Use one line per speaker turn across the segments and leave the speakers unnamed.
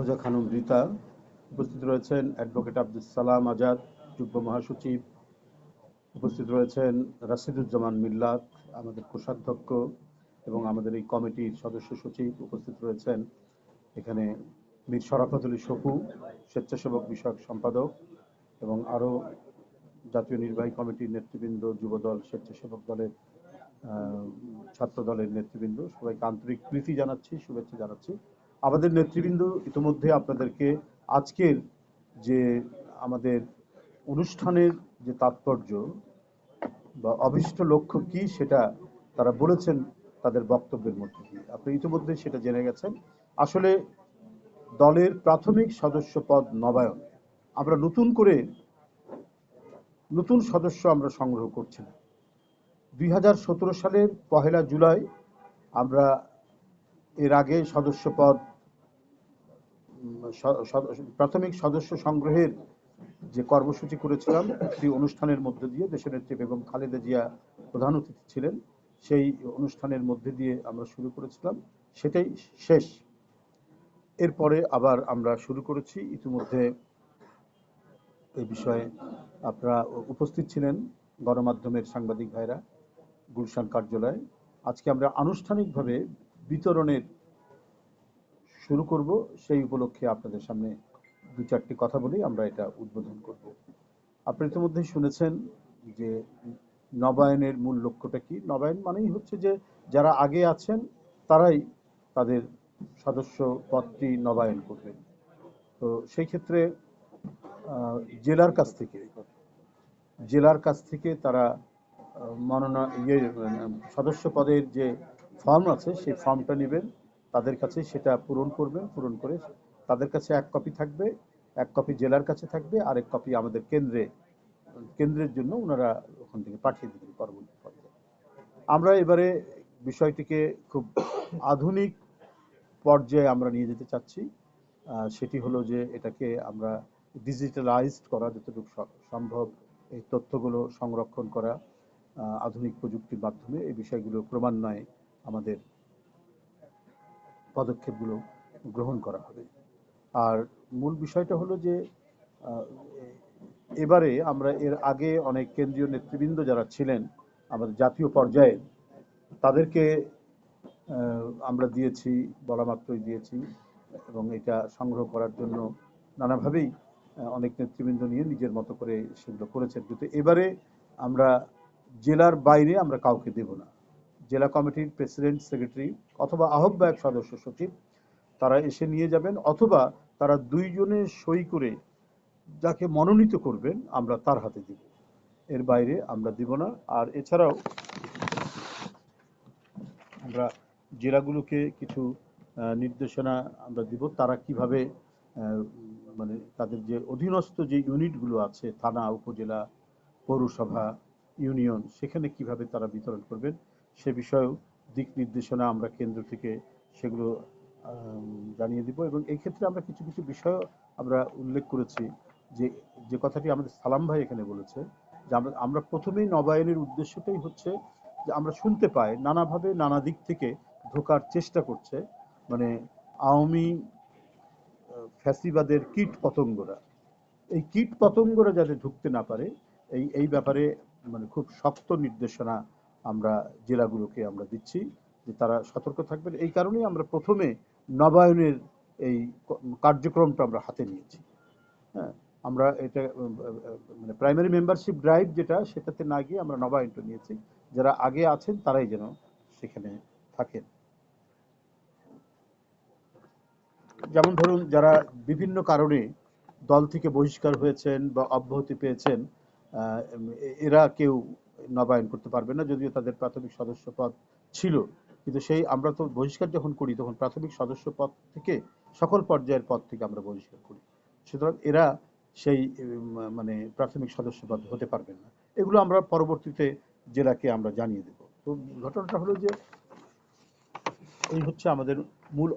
রোজা খানম রিতা উপস্থিত রয়েছেন অ্যাডভোকেট আব্দুল সালাম আজাদ, যুগ্ম মহাসচিব। উপস্থিত রয়েছেন রাশিদুজ্জামান মিল্লাত, আমাদের কোষাধ্যক্ষ এবং আমাদের এই কমিটির সদস্য সচিব উপস্থিত রয়েছেন। এখানে মীর শরাফত আলী শফু স্বেচ্ছাসেবক বিষয়ক সম্পাদক এবং আরও জাতীয় নির্বাহী কমিটির নেতৃবৃন্দ, যুবদল, স্বেচ্ছাসেবক দলের ছাত্র দলের নেতৃবৃন্দ। সবাইকে আন্তরিক প্রীতি জানাচ্ছি, শুভেচ্ছা জানাচ্ছি। আমাদের নেতৃবৃন্দ ইতিমধ্যে আপনাদেরকে আজকের যে আমাদের অনুষ্ঠানের যে তাৎপর্য বা অভিষ্ট লক্ষ্য কি সেটা তারা বলেছেন তাদের বক্তব্যের মধ্যে দিয়ে। আপনি ইতিমধ্যে সেটা জেনে গেছেন। আসলে দলের প্রাথমিক সদস্য পদ নবায়ন। আমরা নতুন করে নতুন সদস্য আমরা সংগ্রহ করছি না। দুই হাজার সতেরো সালের পহেলা জুলাই আমরা এর আগে সদস্য পদ প্রাথমিক সদস্য সংগ্রহের যে কর্মসূচি করেছিলাম একটি অনুষ্ঠানের মধ্যে দিয়ে দেশনেত্রী বেগম খালেদা জিয়া প্রধান অতিথি ছিলেন। সেই অনুষ্ঠানের মধ্যে দিয়ে আমরা শুরু করেছিলাম। সেটাই শেষ। এরপরে আবার আমরা শুরু করেছি। ইতিমধ্যে এই বিষয়ে আপনারা উপস্থিত ছিলেন গণমাধ্যমের সাংবাদিক ভাইরা গুলশান কার্যালয়ে। আজকে আমরা আনুষ্ঠানিকভাবে বিতরণের শুরু করব। সেই উপলক্ষে আপনাদের সামনে দু চারটি কথা বলেই আমরা এটা উদ্বোধন করব। আপনি ইতিমধ্যেই শুনেছেন যে নবায়নের মূল লক্ষ্যটা কি? নবায়ন মানেই হচ্ছে যে যারা আগে আছেন, তারাই তাদের সদস্য পদটি নবায়ন করবেন। তো সেই ক্ষেত্রে জেলার কাছ থেকে, জেলার কাছ থেকে তারা মনোনয়ন ইয়ে সদস্য পদের যে ফর্ম আছে, সেই ফর্মটা নেবেন। তাদের কাছে সেটা পূরণ করবেন, পূরণ করে তাদের কাছে এক কপি থাকবে, এক কপি জেলার কাছে থাকবে আর এক কপি আমাদের কেন্দ্রে, কেন্দ্রের জন্য ওনারা ওখান থেকে পাঠিয়ে দেবেন পরবর্তী পর্যায়ে। আমরা এবারে বিষয়টিকে খুব আধুনিক পর্যায়ে আমরা নিয়ে যেতে চাচ্ছি। সেটি হলো যে এটাকে আমরা ডিজিটালাইজড করা, যতটুকু সম্ভব এই তথ্যগুলো সংরক্ষণ করা আধুনিক প্রযুক্তির মাধ্যমে। এই বিষয়গুলো ক্রমান্বয়ে আমাদের পদক্ষেপগুলো গ্রহণ করা হবে। আর মূল বিষয়টা হলো যে এবারে আমরা এর আগে অনেক কেন্দ্রীয় নেতৃবৃন্দ যারা ছিলেন, আমাদের জাতীয় পর্যায়ে, তাদেরকে আমরা দিয়েছি, বলা মাত্রই দিয়েছি, এবং এটা সংগ্রহ করার জন্য নানাভাবেই অনেক নেতৃবৃন্দ নিয়ে নিজের মতো করে সেগুলো করেছেন। কিন্তু এবারে আমরা জেলার বাইরে আমরা কাউকে দেব না। জেলা কমিটির প্রেসিডেন্ট, সেক্রেটারি অথবা আহ্বায়ক সদস্য সচিব, তারা এসে নিয়ে যাবেন অথবা তারা দুইজনে সই করে যাকে মনোনীত করবেন, আমরা তার হাতে দিব। এর বাইরে আমরা দিব না। আর এছাড়াও আমরা জেলাগুলোকে কিছু নির্দেশনা আমরা দিব। তারা কীভাবে মানে তাদের যে অধীনস্থ যে ইউনিটগুলো আছে, থানা, উপজেলা, পৌরসভা, ইউনিয়ন, সেখানে কীভাবে তারা বিতরণ করবেন সে বিষয়েও দিক নির্দেশনা আমরা কেন্দ্র থেকে সেগুলো জানিয়ে দিব এবং এই ক্ষেত্রে আমরা কিছু কিছু বিষয় আমরা উল্লেখ করেছি যে যে কথাটি আমাদের সালাম ভাই এখানে বলেছে যে আমরা আমরা প্রথমেই নবায়নের উদ্দেশ্যটাই হচ্ছে যে আমরা শুনতে পাই, নানাভাবে নানা দিক থেকে ঢোকার চেষ্টা করছে মানে আওয়ামী, ফ্যাসিবাদের কীট পতঙ্গরা। এই কীট পতঙ্গরা যাতে ঢুকতে না পারে, এই এই ব্যাপারে মানে খুব শক্ত নির্দেশনা আমরা জেলাগুলোকে আমরা দিচ্ছি যে তারা সতর্ক থাকবেন। এই কারণেই আমরা প্রথমে নবায়নের এই কার্যক্রমটা আমরা হাতে নিয়েছি। হ্যাঁ আমরা এটা মানে প্রাইমারি মেম্বারশিপ ড্রাইভ যেটা, সেটাতে না গিয়ে আমরা নবায়নটা নিয়েছি। যারা আগে আছেন, তারাই যেন সেখানে থাকেন। যেমন ধরুন, যারা বিভিন্ন কারণে দল থেকে বহিষ্কার হয়েছেন বা অব্যাহতি পেয়েছেন এরা কেউ নবায়ন করতে পারবে না যদিও তাদের প্রাথমিক সদস্য পদ ছিল। কিন্তু সেই আমরা তো বহিষ্কার যখন করি তখন প্রাথমিক সদস্য পদ থেকে সকল পর্যায়ের পদ থেকে আমরা বহিষ্কার করি। সুতরাং এরা সেই মানে প্রাথমিক সদস্য পদ হতে পারবেন না। এগুলো আমরা পরবর্তীতে জেলাকে আমরা জানিয়ে দেব। তো ঘটনাটা হলো যে এই হচ্ছে আমাদের মূল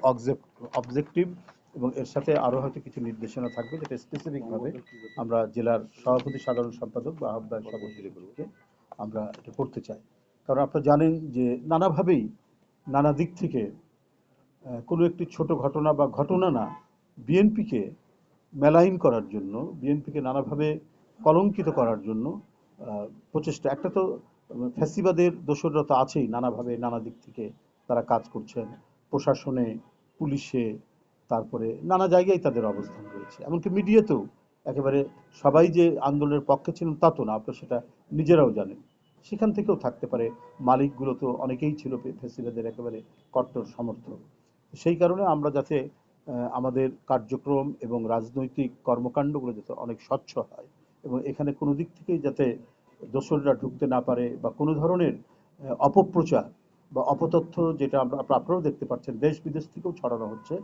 অবজেক্টিভ এবং এর সাথে আরও হয়তো কিছু নির্দেশনা থাকবে যেটা স্পেসিফিক ভাবে আমরা জেলার সভাপতি সাধারণ সম্পাদক বা আহ্বায়ক সদস্যদেরকে আমরা এটা করতে চাই। কারণ আপনারা জানেন যে নানাভাবেই নানা দিক থেকে কোনো একটি ছোট ঘটনা বা ঘটনা না, বিএনপিকে মেলাইন করার জন্য, বিএনপিকে নানাভাবে কলঙ্কিত করার জন্য প্রচেষ্টা। একটা তো ফ্যাসিবাদের দোসররা তো আছেই নানাভাবে, নানা দিক থেকে তারা কাজ করছেন। প্রশাসনে, পুলিশে, তারপরে নানা জায়গায় তাদের অবস্থান রয়েছে। এমনকি মিডিয়াতেও একেবারে সবাই যে আন্দোলনের পক্ষে ছিলেন তা তো না, আপনারা সেটা নিজেরাও জানেন। সেখান থেকেও থাকতে পারে, মালিকগুলো তো অনেকেই ছিল ফেসিবাদের একেবারে কট্টর সমর্থক। সেই কারণে আমরা যাতে আমাদের কার্যক্রম এবং রাজনৈতিক কর্মকাণ্ডগুলো যাতে অনেক স্বচ্ছ হয় এবং এখানে কোনো দিক থেকেই যাতে দোসররা ঢুকতে না পারে বা কোনো ধরনের অপপ্রচার বা অপতথ্য যেটা আমরা আপনা- আপনারাও দেখতে পাচ্ছেন দেশ বিদেশ থেকেও ছড়ানো হচ্ছে।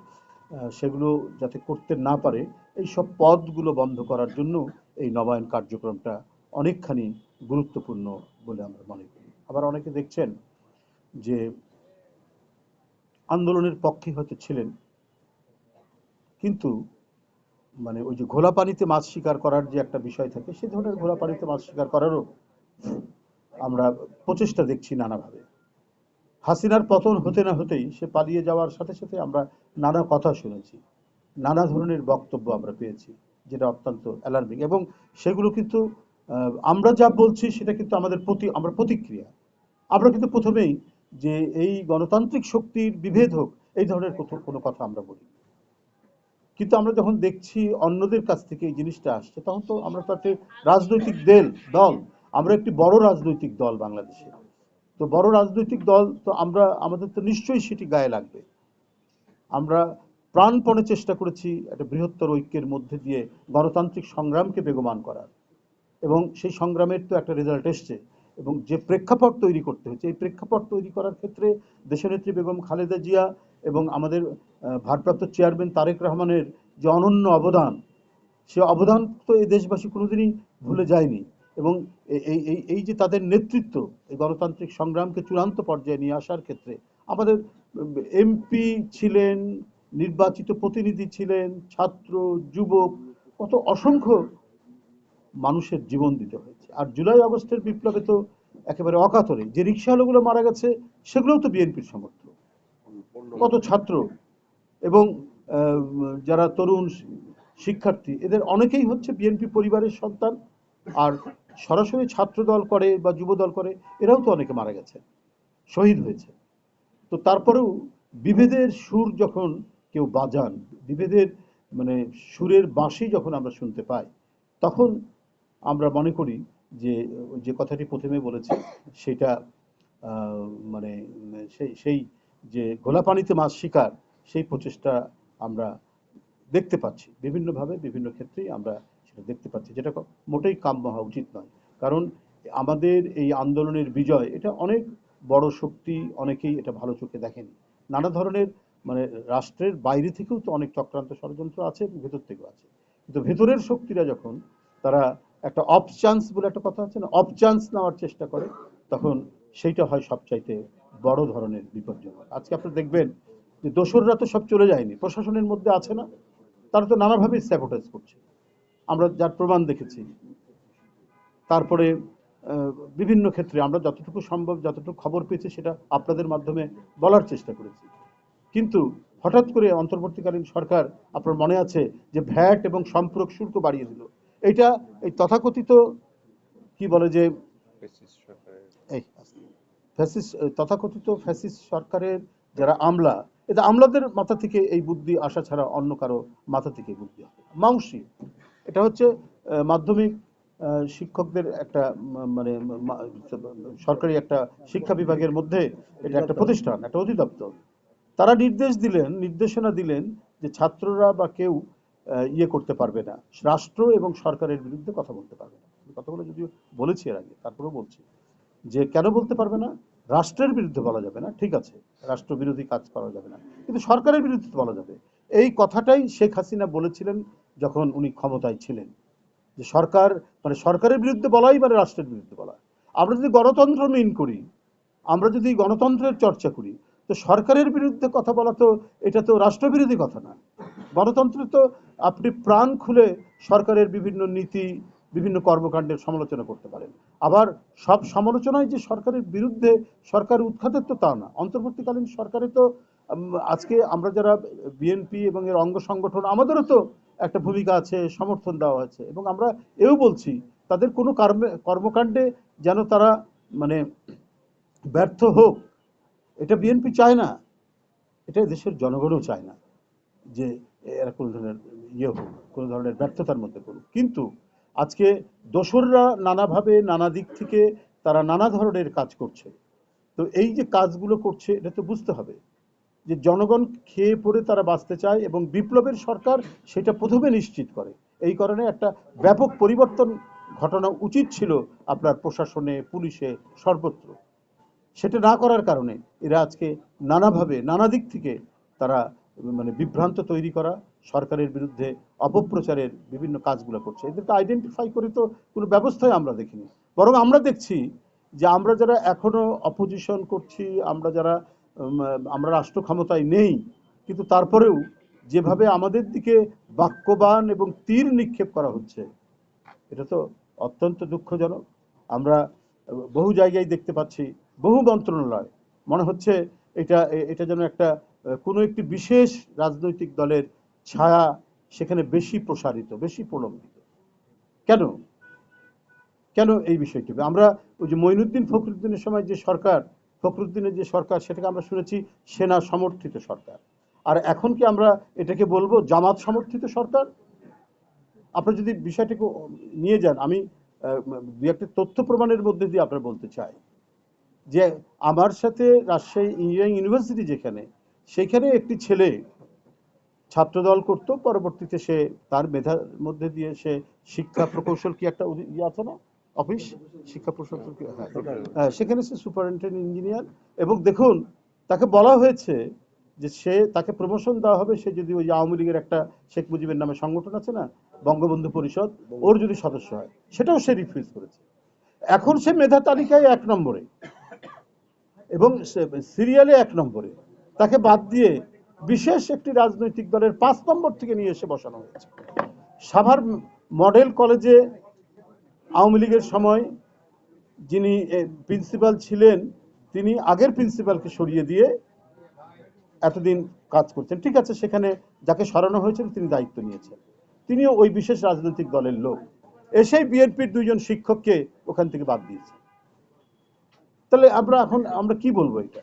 সেগুলো যাতে করতে না পারে এই সব পদগুলো বন্ধ করার জন্য এই নবায়ন কার্যক্রমটা অনেকখানি গুরুত্বপূর্ণ বলে আমরা মনে করি। আবার অনেকে দেখছেন যে আন্দোলনের পক্ষে হয়তো ছিলেন, কিন্তু মানে ওই যে ঘোলা পানিতে মাছ শিকার করার যে একটা বিষয় থাকে, সে ধরনের ঘোলা পানিতে মাছ শিকার করারও আমরা প্রচেষ্টা দেখছি নানাভাবে। হাসিনার পতন হতে না হতেই সে পালিয়ে যাওয়ার সাথে সাথে আমরা নানা কথা শুনেছি, নানা ধরনের বক্তব্য আমরা পেয়েছি, যেটা অত্যন্ত অ্যালার্মিং এবং সেগুলো কিন্তু আমরা যা বলছি সেটা কিন্তু আমাদের প্রতি, আমরা প্রতিক্রিয়া। আমরা কিন্তু প্রথমেই যে এই গণতান্ত্রিক শক্তির বিভেদ হোক, এই ধরনের কোনো কথা আমরা বলি কিন্তু আমরা যখন দেখছি অন্যদের কাছ থেকে এই জিনিসটা আসছে, তখন তো আমরা তো রাজনৈতিক দেল, দল। আমরা একটি বড় রাজনৈতিক দল বাংলাদেশে তো বড় রাজনৈতিক দল, তো আমরা, আমাদের তো নিশ্চয়ই সেটি গায়ে লাগবে। আমরা প্রাণপণে চেষ্টা করেছি একটা বৃহত্তর ঐক্যের মধ্যে দিয়ে গণতান্ত্রিক সংগ্রামকে বেগমান করার। এবং সেই সংগ্রামের তো একটা রেজাল্ট এসছে। এবং যে প্রেক্ষাপট তৈরি করতে হয়েছে, এই প্রেক্ষাপট তৈরি করার ক্ষেত্রে দেশনেত্রী বেগম খালেদা জিয়া এবং আমাদের ভারপ্রাপ্ত চেয়ারম্যান তারেক রহমানের যে অনন্য অবদান, সে অবদান তো এই দেশবাসী কোনোদিনই ভুলে যায়নি। এবং এই এই এই যে তাদের নেতৃত্ব, এই গণতান্ত্রিক সংগ্রামকে চূড়ান্ত পর্যায়ে নিয়ে আসার ক্ষেত্রে আমাদের এমপি ছিলেন, নির্বাচিত প্রতিনিধি ছিলেন, ছাত্র, যুবক, কত অসংখ্য মানুষের জীবন দিতে হয়েছে। আর জুলাই আগস্টের বিপ্লবে তো একেবারে অকাতরে যে রিক্সাওয়ালাগুলো মারা গেছে, সেগুলোও তো বিএনপির সমর্থক। কত ছাত্র এবং যারা তরুণ শিক্ষার্থী, এদের অনেকেই হচ্ছে বিএনপি পরিবারের সন্তান। আর সরাসরি ছাত্র দল করে বা যুব দল করে, এরাও তো অনেকে মারা গেছে, শহীদ হয়েছে। তো তারপরেও বিভেদের সুর যখন কেউ বাজান, বিভেদের মানে সুরের বাঁশি যখন আমরা শুনতে পাই, তখন আমরা মনে করি যে যে কথাটি প্রথমে বলেছে, সেটা মানে সেই সেই যে ঘোলা পানিতে মাছ শিকার, সেই প্রচেষ্টা আমরা দেখতে পাচ্ছি। বিভিন্নভাবে, বিভিন্ন ক্ষেত্রেই আমরা দেখতে পাচ্ছি যেটা মোটেই কাম্য হওয়া উচিত নয়। কারণ আমাদের এই আন্দোলনের বিজয়, এটা অনেক বড় শক্তি অনেকেই এটা ভালো চোখে দেখেনি। নানা ধরনের মানে রাষ্ট্রের বাইরে থেকেও তো অনেক চক্রান্ত ষড়যন্ত্র আছে ভেতর থেকেও আছে। কিন্তু ভেতরের শক্তিরা যখন তারা একটা অফ চান্স বলে একটা কথা আছে না, অফ চান্স নেওয়ার চেষ্টা করে, তখন সেইটা হয় সবচাইতে বড় ধরনের বিপজ্জনক। আজকে আপনি দেখবেন যে দোসররা তো সব চলে যায়নি, প্রশাসনের মধ্যে আছে না, তারা তো নানাভাবে স্যাবোটাইজ করছে। আমরা যার প্রমাণ দেখেছি। তারপরে বিভিন্ন ক্ষেত্রে আমরা যতটুকু সম্ভব যতটুকু খবর পেয়েছি সেটা আপনাদের মাধ্যমে বলার চেষ্টা করেছি। কিন্তু হঠাৎ করে অন্তর্বর্তীকালীন সরকার আপনার মনে আছে যে ভ্যাট এবং সম্পর্ক শুল্ক বাড়িয়ে দিল। এটা এই তথাকথিত কি বলে যে এই ফ্যাসিস তথাকথিত ফ্যাসিস সরকারের যারা আমলা এটা আমলাদের মাথা থেকে এই বুদ্ধি আসা ছাড়া অন্য কারও মাথা থেকে বুদ্ধি আসে না। এটা হচ্ছে মাধ্যমিক শিক্ষকদের একটা মানে সরকারি একটা শিক্ষা বিভাগের মধ্যে এটা একটা প্রতিষ্ঠান, একটা অধিদপ্তর। তারা নির্দেশ দিলেন, নির্দেশনা দিলেন যে ছাত্ররা বা কেউ ইয়ে করতে পারবে না। রাষ্ট্র এবং সরকারের বিরুদ্ধে কথা বলতে পারবে না। কথাগুলো যদিও বলেছি এর আগে, তারপরেও বলছি। যে কেন বলতে পারবে না? রাষ্ট্রের বিরুদ্ধে বলা যাবে না, ঠিক আছে। রাষ্ট্র বিরোধী কাজ করা যাবে না। কিন্তু সরকারের বিরুদ্ধে বলা যাবে। এই কথাটাই শেখ হাসিনা বলেছিলেন যখন উনি ক্ষমতায় ছিলেন, যে সরকার মানে সরকারের বিরুদ্ধে বলাই মানে রাষ্ট্রের বিরুদ্ধে বলা। আমরা যদি গণতন্ত্র মেন করি, আমরা যদি গণতন্ত্রের চর্চা করি, তো সরকারের বিরুদ্ধে কথা বলা তো, এটা তো রাষ্ট্রবিরোধী কথা না। গণতন্ত্রে তো আপনি প্রাণ খুলে সরকারের বিভিন্ন নীতি, বিভিন্ন কর্মকাণ্ডের সমালোচনা করতে পারেন। আবার সব সমালোচনায় যে সরকারের বিরুদ্ধে সরকার উৎখাতের তো তা না। অন্তর্বর্তীকালীন সরকারে তো আজকে আমরা যারা বিএনপি এবং এর অঙ্গ সংগঠন, আমাদেরও তো একটা ভূমিকা আছে, সমর্থন দেওয়া আছে। এবং আমরা এও বলছি, তাদের কোনো কর্মে, কর্মকাণ্ডে যেন তারা মানে ব্যর্থ হোক, এটা বিএনপি চায় না। এটা দেশের জনগণও চায় না যে এরা কোনো ধরনের ইয়ে হোক, কোনো ধরনের ব্যর্থতার মধ্যে পড়ুক। কিন্তু আজকে দোসররা নানাভাবে নানা দিক থেকে তারা নানা ধরনের কাজ করছে। তো এই যে কাজগুলো করছে, এটা তো বুঝতে হবে। যে জনগণ খেয়ে পড়ে তারা বাঁচতে চায় এবং বিপ্লবের সরকার সেটা প্রথমে নিশ্চিত করে। এই কারণে একটা ব্যাপক পরিবর্তন ঘটানো উচিত ছিল আপনার প্রশাসনে, পুলিশে সর্বত্র। সেটা না করার কারণে এরা আজকে নানাভাবে, নানা দিক থেকে তারা মানে বিভ্রান্ত তৈরি করা, সরকারের বিরুদ্ধে অপপ্রচারের বিভিন্ন কাজগুলো করছে। এদেরকে আইডেন্টিফাই করে তো কোনো ব্যবস্থাই আমরা দেখিনি। বরং আমরা দেখছি যে আমরা যারা এখনও অপোজিশন করছি, আমরা যারা আমরা রাষ্ট্র ক্ষমতায় নেই, কিন্তু তারপরেও যেভাবে আমাদের দিকে বাক্যবান এবং তীর নিক্ষেপ করা হচ্ছে, এটা তো অত্যন্ত দুঃখজনক। আমরা বহু জায়গায় দেখতে পাচ্ছি, বহু মন্ত্রণালয়, মনে হচ্ছে এটা এটা যেন একটা, কোনো একটি বিশেষ রাজনৈতিক দলের ছায়া সেখানে বেশি প্রসারিত, বেশি প্রলম্বিত। কেন? কেন এই বিষয়টি? আমরা ওই যে মঈনুদ্দিন ফখরুদ্দিনের সময় যে সরকার ফখরুদ্দিনের যে সরকার, সেটাকে আমরা শুনেছি সেনা সমর্থিত সরকার। আর এখন কি আমরা এটাকে বলব জামাত সমর্থিত সরকার? আপনি যদি বিষয়টাকে নিয়ে যান, আমি দু একটা তথ্য প্রমাণের মধ্যে দিয়ে আপনার বলতে চাই যে আমার সাথে রাজশাহী ইঞ্জিনিয়ারিং ইউনিভার্সিটি যেখানে, সেখানে একটি ছেলে ছাত্রদল করতো, পরবর্তীতে সে তার মেধার মধ্যে দিয়ে সে শিক্ষা প্রকৌশল কি একটা ইয়ে আছে না? অফিস শিক্ষা প্রকৌশল কি হ্যাঁ হ্যাঁ, সেখানে সে সুপারিনটেন্ডেন্ট ইঞ্জিনিয়ার। এবং দেখুন তাকে বলা হয়েছে যে সে তাকে প্রমোশন দেওয়া হবে সে যদি ওই আওয়ামী লীগের একটা শেখ মুজিবের নামে সংগঠন আছে না বঙ্গবন্ধু পরিষদ ওর যদি সদস্য হয় সেটাও সে রিফিউজ করেছে। এখন সে মেধা তালিকায় এক নম্বরে। এবং সিরিয়ালে এক নম্বরে। তাকে বাদ দিয়ে বিশেষ একটি রাজনৈতিক দলের পাঁচ নম্বর থেকে নিয়ে এসে বসানো হয়েছে। সাভার মডেল কলেজে আওয়ামী লীগের সময় যিনি প্রিন্সিপাল ছিলেন, তিনি আগের প্রিন্সিপালকে সরিয়ে দিয়ে এতদিন কাজ করছেন। ঠিক আছে, সেখানে যাকে সরানো হয়েছিল তিনি দায়িত্ব নিয়েছেন। তিনিও ওই বিশেষ রাজনৈতিক দলের লোক। এসেই বিএনপির দুইজন শিক্ষককে ওখান থেকে বাদ দিয়েছে। তাহলে আমরা এখন, আমরা কি বলব এটা?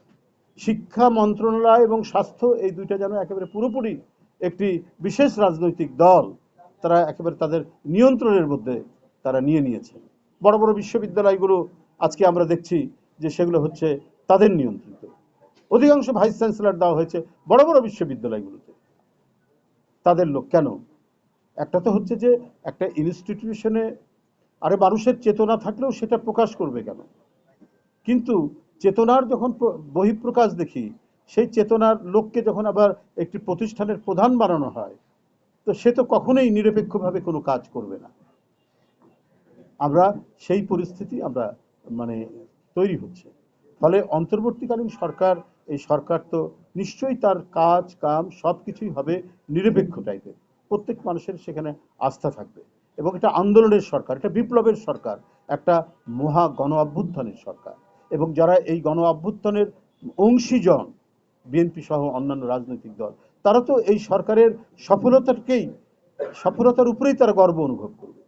শিক্ষা মন্ত্রণালয় এবং স্বাস্থ্য, এই দুইটা যেন একেবারে পুরোপুরি একটি বিশেষ রাজনৈতিক দল, তারা একেবারে তাদের নিয়ন্ত্রণের মধ্যে তারা নিয়ে নিয়েছে। বড় বড় বিশ্ববিদ্যালয়গুলো আজকে আমরা দেখছি যে সেগুলো হচ্ছে তাদের নিয়ন্ত্রিত। অধিকাংশ ভাইস চ্যান্সেলর দেওয়া হয়েছে বড় বড় বিশ্ববিদ্যালয়গুলোতে। তাদের লোক কেন? একটা তো হচ্ছে যে একটা ইনস্টিটিউশনে আরে মানুষের চেতনা থাকলেও সেটা প্রকাশ করবে কেন? কিন্তু চেতনার যখন প্র- বহিঃপ্রকাশ দেখি, সেই চেতনার লোককে যখন আবার একটি প্রতিষ্ঠানের প্রধান বানানো হয়, তো সে তো কখনোই নিরপেক্ষভাবে কোনো কাজ করবে না। আমরা সেই পরিস্থিতি আমরা মানে তৈরি হচ্ছে। ফলে অন্তর্বর্তীকালীন সরকার, এই সরকার তো নিশ্চয়ই তার কাজ, কাম সব কিছুই হবে নিরপেক্ষ টাইপের প্রত্যেক মানুষের সেখানে আস্থা থাকবে। এবং এটা আন্দোলনের সরকার, এটা বিপ্লবের সরকার, একটা মহা গণ অভ্যুত্থানের সরকার। এবং যারা এই গণ অভ্যুত্থানের অংশীজন বিএনপি সহ অন্যান্য রাজনৈতিক দল, তারা তো এই সরকারের সফলতাকেই, সফলতার উপরেই তারা গর্ব অনুভব করবে।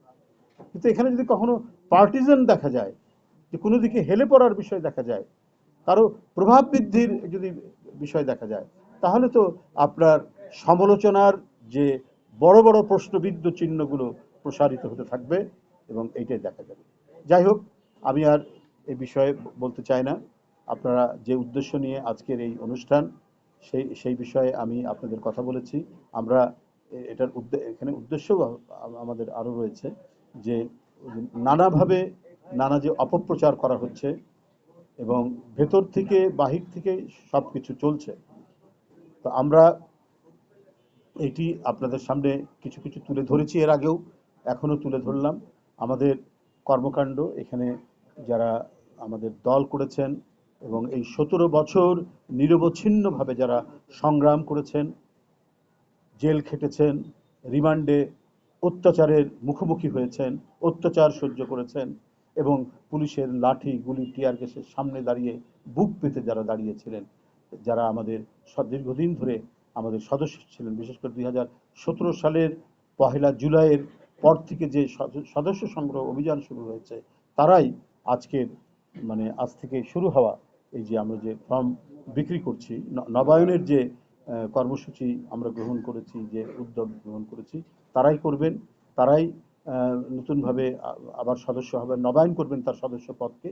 কিন্তু এখানে যদি কখনো পার্টিজান দেখা যায়, যে কোনো দিকে হেলে পড়ার বিষয় দেখা যায়, কারও প্রভাব বৃদ্ধির যদি বিষয় দেখা যায়, তাহলে তো আপনার সমালোচনার যে বড় বড় প্রশ্নবিদ্ধ চিহ্নগুলো প্রসারিত হতে থাকবে এবং এইটাই দেখা যাবে। যাই হোক, আমি আর এই বিষয়ে বলতে চাই না। আপনারা যে উদ্দেশ্য নিয়ে আজকের এই অনুষ্ঠান, সেই সেই বিষয়ে আমি আপনাদের কথা বলেছি। আমরা এটার এখানে উদ্দেশ্য আমাদের আরও রয়েছে। যে নানাভাবে নানা যে অপপ্রচার করা হচ্ছে এবং ভেতর থেকে বাহির থেকে সব কিছু চলছে। তো আমরা এটি আপনাদের সামনে কিছু কিছু তুলে ধরেছি এর আগেও, এখনও তুলে ধরলাম। আমাদের কর্মকাণ্ড এখানে যারা আমাদের দল করেছেন এবং এই সতেরো বছর নিরবচ্ছিন্নভাবে যারা সংগ্রাম করেছেন, জেল খেটেছেন, রিমান্ডে অত্যাচারের মুখোমুখি হয়েছেন, অত্যাচার সহ্য করেছেন এবং পুলিশের লাঠি, গুলি, টিয়ার গ্যাসের সামনে দাঁড়িয়ে বুক পেতে যারা দাঁড়িয়েছিলেন, যারা আমাদের দীর্ঘদিন ধরে আমাদের সদস্য ছিলেন, বিশেষ করে দুই হাজার সতেরো সালের পহেলা জুলাইয়ের পর থেকে যে সদ- সদস্য সংগ্রহ অভিযান শুরু হয়েছে, তারাই আজকের মানে আজ থেকে শুরু হওয়া এই যে আমরা যে ফর্ম বিক্রি করছি নবায়নের যে কর্মসূচি আমরা গ্রহণ করেছি, যে উদ্যোগ গ্রহণ করেছি তারাই করবেন, তারাই নতুনভাবে আবার সদস্য হবে নবায়ন করবেন তার সদস্য পদকে।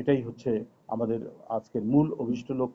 এটাই হচ্ছে আমাদের আজকের মূল অভিষ্ট লক্ষ্য।